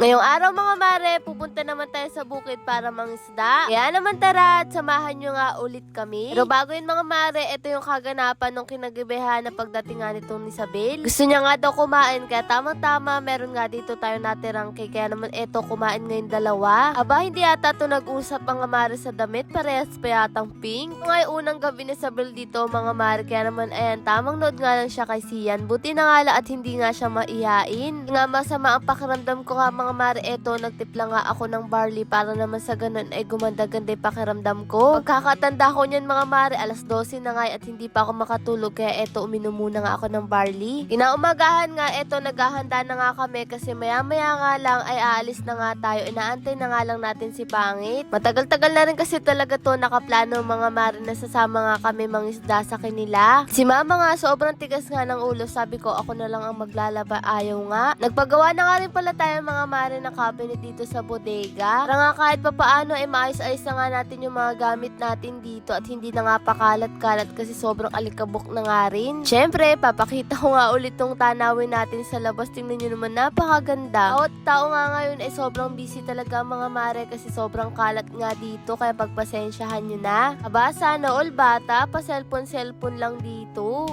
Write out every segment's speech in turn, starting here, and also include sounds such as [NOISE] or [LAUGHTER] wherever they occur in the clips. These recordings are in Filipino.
Ngayong araw mga mare, pupunta naman tayo sa bukid para mangisda. Kaya naman tara at samahan nyo nga ulit kami. Pero bago yun mga mare, ito yung kaganapan ng kinagabihan na pagdating nga nitong ni Sabel. Gusto niya nga daw kumain kaya tamang-tama meron nga dito tayo natirang cake. Kaya naman eto kumain ngayon dalawa. Aba hindi yata to nag-usap mga mare sa damit. Parehas pa yatang pink. Ito nga yung unang gabi ni Sabel dito mga mare. Kaya naman ayan, tamang nood nga lang siya kay Sian. Buti na nga lang at hindi nga siya maiyain. Nga masama ang pakiramdam ko nga mga mare. Eto, nagtipla nga ako ng barley para naman sa ganun ay gumanda-ganda pakiramdam ko. Pagkakatanda ko niyan mga mare, alas 12 na nga at hindi pa ako makatulog. Kaya eto, uminom muna nga ako ng barley. Kinaumagahan nga, eto, naghahanda na nga kami kasi maya-maya nga lang ay aalis na nga tayo. Inaantay na nga lang natin si Pangit. Matagal-tagal na rin kasi talaga to nakaplano mga mare na sasama nga kami mangisda sa kanila. Si mama nga, sobrang tigas nga ng ulo. Sabi ko, ako na lang ang maglalaba. Ayaw nga. Nagpagawa na nga rin pala tayo mga mare na cabinet dito sa bodega. Para nga kahit pa paano ay maayos-ayos na nga natin yung mga gamit natin dito at hindi na nga pakalat-kalat kasi sobrang alikabok na nga rin. Siyempre, papakita ko nga ulit tong tanawin natin sa labas. Tingnan nyo naman, napakaganda. Bawat tao nga ngayon ay sobrang busy talaga mga mare kasi sobrang kalat nga dito kaya pagpasensyahan nyo na. Aba, sana all bata, pa cellphone-cellphone lang dito.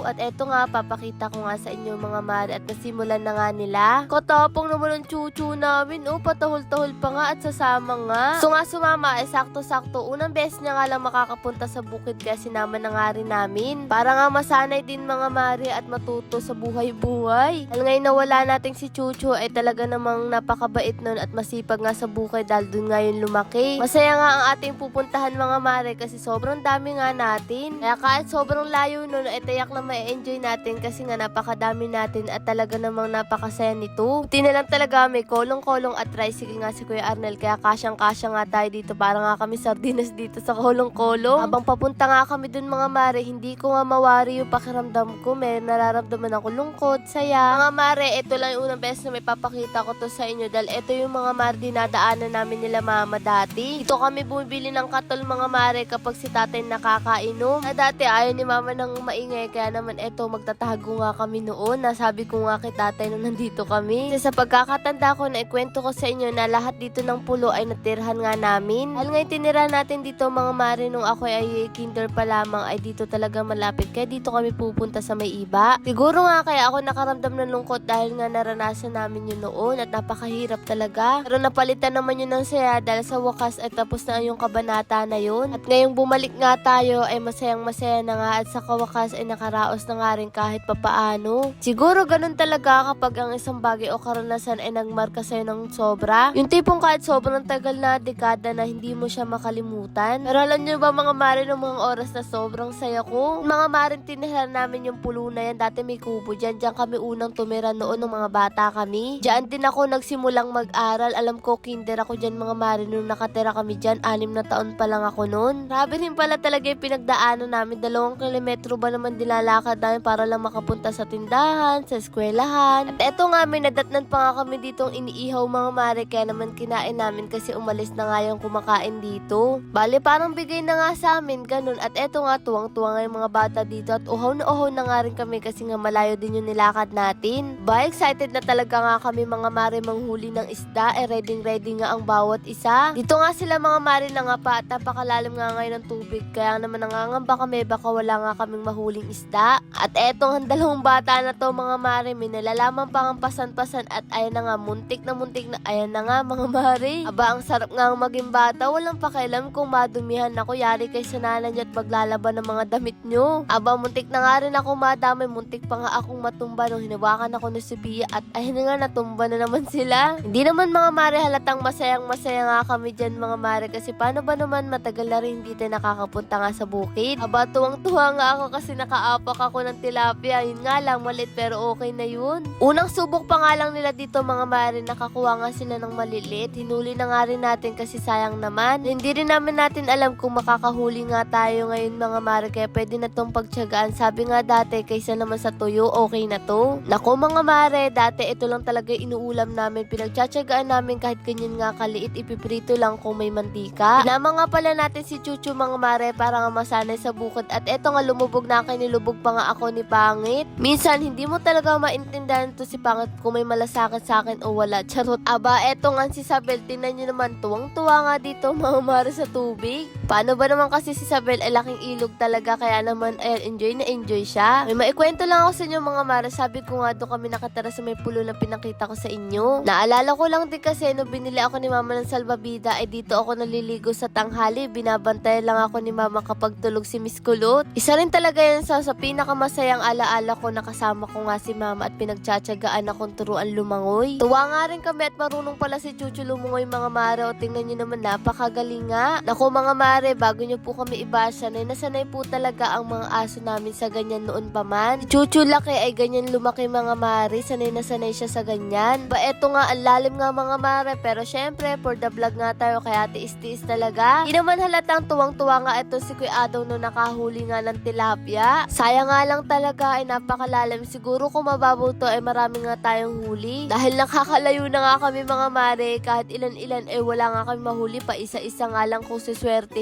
At eto nga, papakita ko nga sa inyo mga mare at nasimulan na nga nila. Katapong naman ang chuchu namin, oh, patahol-tahol pa nga at sasama nga. So nga sumama, eh, sakto-sakto. Unang beses niya nga lang makakapunta sa bukid kaya sinama na nga rin namin. Para nga masanay din mga mare at matuto sa buhay-buhay. Dahil ngayon nawala nating si Chuchu ay talaga namang napakabait nun at masipag nga sa bukid dahil dun nga lumaki. Masaya nga ang ating pupuntahan mga mare kasi sobrang dami nga natin. Kaya kahit sobrang layo nun ay tayak na ma-enjoy natin kasi nga napakadami natin at talaga namang napakasaya nito. Buti na lang talaga may kolong-kolong at tricycle nga si Kuya Arnel kaya kasyang-kasya nga tayo dito para nga kami sardinas dito sa kolong-kolong. Habang papunta nga kami dun mga mare, hindi ko nga mawari yung pakiramdam ko. May nararamdaman ako lungkot, saya. Mga mare, ito lang yung unang beses na may papakita ko to sa inyo dahil ito yung mga mare dinadaanan namin nila mama dati. Ito kami bumibili ng katol mga mare kapag si tatay nakakainom. Na dati ayaw ni mama nang maingay kaya naman eto magtatago nga kami noon. Nasabi ko nga kay tatay nung nandito kami. Kasi sa pagkakatanda ko na ikwento ko sa inyo na lahat dito ng pulo ay natirhan nga namin. Dahil ngayon tinira natin dito mga mare nung ako ay kinder pa lamang ay dito talaga malapit. Kaya dito kami pupunta sa may iba. Siguro nga kaya ako nakaramdam ng lungkot dahil nga naranasan namin yun noon at napakahirap talaga. Pero napalitan naman yun ng saya dahil sa wakas ay tapos na yung kabanata na yun. At ngayong bumalik nga tayo ay masayang masaya na nga at sa kawakas ay nakaraos na nga rin kahit papaano. Siguro ganun talaga kapag ang isang bagay o karanasan ay nagmarka sa'yo ng sobra. Yung tipong kahit sobrang tagal na dekada na hindi mo siya makalimutan. Pero alam nyo ba mga mare ng mga oras na sobrang saya ko? Mga marin tinihan namin yung pulo na yan. Dati may kubo dyan. Diyan kami unang tumira noon ng mga bata kami. Diyan din ako nagsimulang mag-aral. Alam ko kinder ako dyan mga mare nung nakatira kami dyan. Anim na taon pa lang ako noon. Grabe rin pala talaga yung pinagdaanan namin. Dalawang kilometro ba naman dilalakad namin para lang makapunta sa tindahan, sa eskwelahan. At eto nga, may nadatnan pa nga kami ditong iniihaw mga mare. Kaya naman kinain namin kasi umalis na nga yung kumakain dito. Bale, parang bigay na nga sa amin, ganun. At eto nga, tuwang-tuwa nga yung mga bata dito. At uhaw na uhaw na nga rin kami kasi nga malayo din yung nilakad natin. Ba, excited na talaga nga kami mga mare manghuli ng isda. Eh, ready-ready nga ang bawat isa. Dito nga sila mga mare na nga pa at napakalalim nga ngayon ng tubig. Kaya naman nangangamba kami baka wala nga kaming mahuling isda. At etong [LAUGHS] dalawang bata na to mga mare, may nalalaman pa ang pasan-pasan at ayan na nga, muntik na muntik na, ayan na nga [LAUGHS] mga mare. Aba, ang sarap nga ang maging bata, walang pakialam kung madumihan ako, yari kay sananan niyo at maglalaban ng mga damit nyo. Aba, muntik na nga rin ako madami, muntik pa nga akong matumba nung hinawakan ako ni Sophia at ayun na nga, natumba na naman [LAUGHS] sila. Hindi naman mga mare halatang masayang masaya nga kami dyan mga mare kasi paano ba naman matagal na rin tayo nakakapunta nga sa bukid. Aba, tuwang-tuwa nga ako kasi nakaapak ako ng tilapia. Yun nga lang, maliit pero okay na yun. Unang subok pa nga lang nila dito mga mare, nakakuha nga sila ng maliliit. Hinuli na nga rin natin kasi sayang naman. Hindi rin namin natin alam kung makakahuli nga tayo ngayon mga mare, kaya pwede na tong pagtsagaan. Sabi nga dati, kaysa naman sa tuyo, okay na to. Nako mga mare, dati ito lang talaga inuulam namin. Pinagtsatsagaan namin kahit ganyan nga kaliit, ipiprito lang kung may mantika. Pinama nga pala natin si Chuchu mga mare para nga masanay sa bukod. At eto nga lumubog na akin nilubog pa nga ako ni Pangit. Minsan, hindi mo talaga maintindihan to si Pangit kung may malasakit sa akin o wala. Charot. Aba, eto nga si Isabel, tinan nyo naman, tuwang-tuwa nga dito [LAUGHS] mga mare sa tubig. Paano ba naman kasi si Isabel ay laking ilog talaga, kaya naman, ayan, enjoy na enjoy siya. May maikwento lang ako sa inyo mga mare, sabi ko nga doon kami nakatara sa may pulo na pinakita ko sa inyo. Naalala ko lang din kasi no binili ako ni mama ng salbabida, ay dito ako naliligo sa tanghali, binabantayan lang ako ni mama kapag tulog si Miss Kulot. Isa rin talaga yan sa, sa pinakamasayang alaala ko na kasama ko nga si mama at pinagtsatsagaan akong turuan lumangoy. Tuwa nga rin kami at marunong pala si Chuchu lumangoy mga mare o tingnan nyo naman napakagaling nga. Naku mga mare, bago nyo po kami ibasa na nasanay po talaga ang mga aso namin sa ganyan noon pa man. Si Chuchu laki ay ganyan lumaki mga mare, sanay na sanay siya sa ganyan. Ba eto nga, ang lalim nga mga mare, pero syempre, for the vlog nga tayo, kaya tiis-tiis talaga. Hindi naman halatang tuwang-tuwa nga ito si Kuya Adaw no nakahuli nga ng tilapia. Sayang nga lang talaga ay napakalalim. Siguro kung mababaw to ay marami nga tayong huli. Dahil nakakalayo na nga kami mga mare, kahit ilan-ilan ay wala nga kami mahuli pa isa-isa nga lang kung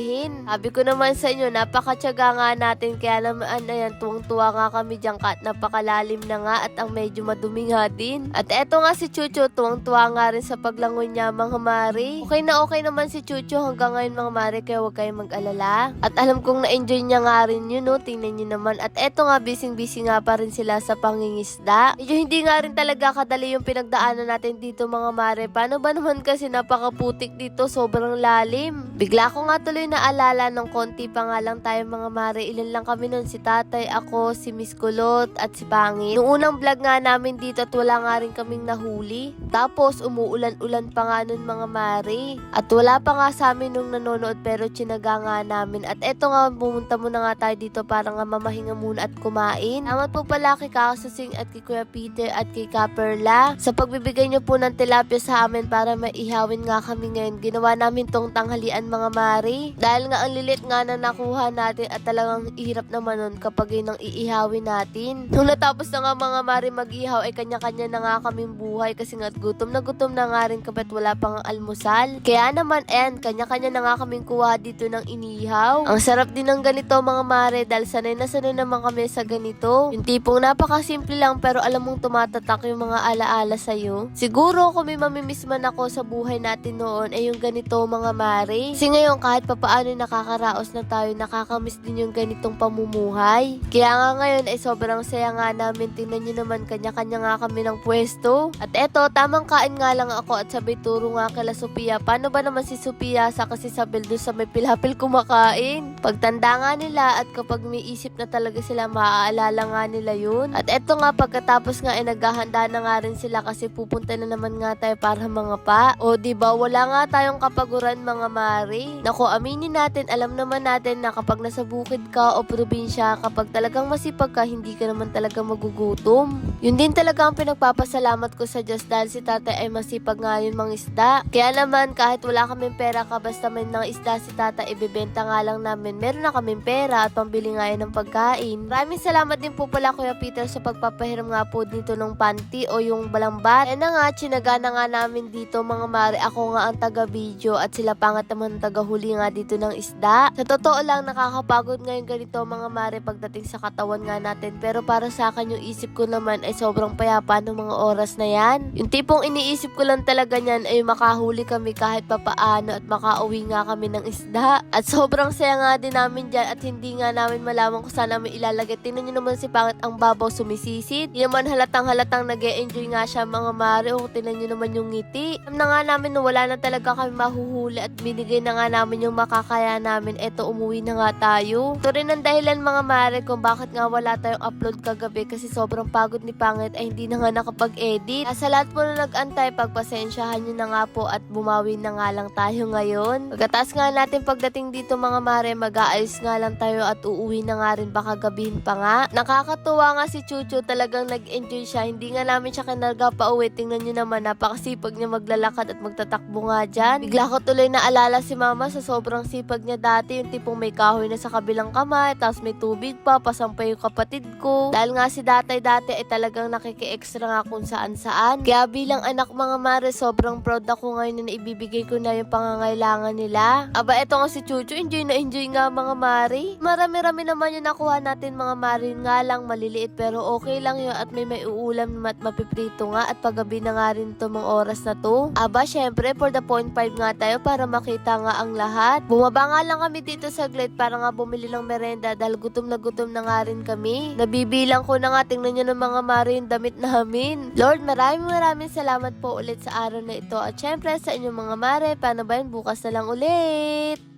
siswertihin. Sabi ko naman sa inyo, napakatyaga nga natin kaya naman ayan, tuwang-tuwa nga kami dyan kat napakalalim na nga at ang medyo madumi nga din. At eto nga si Chucho, tuwang-tuwa nga rin sa paglangoy niya mga mare. Okay na okay naman si Chucho hanggang ngayon mga mare kaya huwag kayong mag-alala. At alam kong na-enjoy niya nga rin yun, no? tingnan niyo naman. At eto nga, busy-busy nga pa rin sila sa pangingisda. Medyo hindi nga rin talaga kadali yung pinagdaanan natin dito mga mare. Paano ba naman kasi napakaputik dito, sobrang lalim. Bigla ko nga tuloy naalala ng konti pa nga lang tayo mga mare. Ilan lang kami nun, si tatay, ako, si Miss Kulot, at si Pangit. Noong unang vlog nga namin dito at wala nga rin kaming nahuli. Tapos umuulan-ulan pa nga nun mga mare. At wala pa nga sa amin nung nanonood pero chinaga nga namin. At eto nga, pumunta muna nga tayo dito para nga mamahinga muna at kumain. Salamat po pala kay Kakasasing at kay Kuya Peter at kay Kaperla sa pagbibigay niyo po ng tilapia sa amin para maihawin nga kami ngayon. Ginawa namin tong tanghalian mga mare. Dahil nga ang lilit nga na nakuha natin at talagang hirap naman nun kapag yun ang iihawin natin. [LAUGHS] Nung natapos na nga mga mare mag-ihaw ay kanya-kanya na nga kaming buhay kasi nga gutom na gutom na nga rin kami at wala pang almusal. Kaya naman en, kanya-kanya na nga kaming kuha dito ng inihaw. Ang sarap din ng ganito mga mare dahil sanay na sanay naman kami sa ganito. Yung tipong napakasimple lang pero alam mong tumatatak yung mga alaala sa'yo. Siguro kung may mamimiss man ako sa buhay natin noon ay yung ganito mga mare. Kasi ngayon kahit papaano nakakaraos na tayo, nakakamiss din yung ganitong pamumuhay. Kaya nga ngayon ay sobrang saya nga namin. Tingnan nyo naman kanya-kanya nga kami ng pwesto. At eto, tamang kain nga lang ako at sabay turo nga kala Sophia. Paano ba naman si Sophia sa kasi sa doon sa may pilapil kumakain? Pagtanda nga nila at kapag may isip na talaga sila, maaalala nga nila yun. At eto nga, pagkatapos nga ay naghahanda na nga rin sila kasi pupunta na naman nga tayo para mga pa. O ba wala nga tayong kapaguran mga mari. Nako, aminin natin, alam naman natin na kapag nasa bukid ka o probinsya, kapag talagang masipag ka, hindi ka naman talaga magugutom. Yun din talaga ang pinagpapasalamat ko sa Diyos dahil si tatay ay masipag nga yun mga isda. Kaya naman, kahit wala kaming pera ka, basta may ng isda si tatay, ibibenta nga lang namin. Meron na kaming pera at pambili nga yun ng pagkain. Maraming salamat din po pala Kuya Peter sa pagpapahiram nga po dito ng panty o yung balambat. Yan na nga, chinaga na nga namin dito mga mare. Ako nga ang taga-video at sila pangat naman taga-huli nga dito ng isda. Sa totoo lang, nakakapagod ngayon ganito mga mare pagdating sa katawan nga natin. Pero para sa akin yung isip ko naman ay sobrang payapa ng mga oras na yan. Yung tipong iniisip ko lang talaga niyan ay makahuli kami kahit papaano at makauwi nga kami ng isda. At sobrang saya nga din namin dyan at hindi nga namin malaman kung saan namin ilalagay. Tingnan nyo naman si Pangit ang babaw sumisisit. Di naman halatang halatang nag enjoy nga siya mga mare. O tingnan nyo naman yung ngiti. Alam na nga namin na wala na talaga kami mahuhuli at binigay na nga namin yung makakaya namin. Eto umuwi na nga tayo. Ito rin ang dahilan mga mare kung bakit nga wala tayong upload kagabi kasi sobrang pagod ni Pangit ay hindi na nga nakapag-edit. Sa lahat po na nag-antay, pagpasensyahan nyo na nga po at bumawi na nga lang tayo ngayon. Pagkatapos nga natin pagdating dito mga mare, mag-aayos nga lang tayo at uuwi na nga rin baka gabihin pa nga. Nakakatuwa nga si Chucho, talagang nag-enjoy siya. Hindi nga namin siya kinarga pa uwi. Tingnan nyo naman, napakasipag niya maglalakad at magtatakbo nga dyan. Bigla ko tuloy na alala si mama sa sobrang sipag niya dati. Yung tipong may kahoy na sa kabilang kamay, tapos may tubig pa, pasampay yung kapatid ko. Dahil nga si datay dati ay talagang nakiki-extra nga kung saan saan. Kaya bilang anak mga mare, sobrang proud ako ngayon na ibibigay ko na yung pangangailangan nila. Aba, eto nga si Chucho, enjoy na enjoy nga mga mare. Marami-rami naman yung nakuha natin mga mare nga lang maliliit pero okay lang yun at may may uulam at mapiprito nga at paggabi na nga rin to mga oras na to. Aba, syempre for the point 5 nga tayo para makita nga ang lahat. Bumaba nga lang kami dito saglit para nga bumili ng merenda dahil gutom na gutom na nga rin kami. Nabibilang ko na nga, tingnan nyo ng mga mare yung damit namin. Lord, maraming maraming salamat po ulit sa araw na ito at syempre sa inyong mga mare, paano ba yun bukas na lang ulit?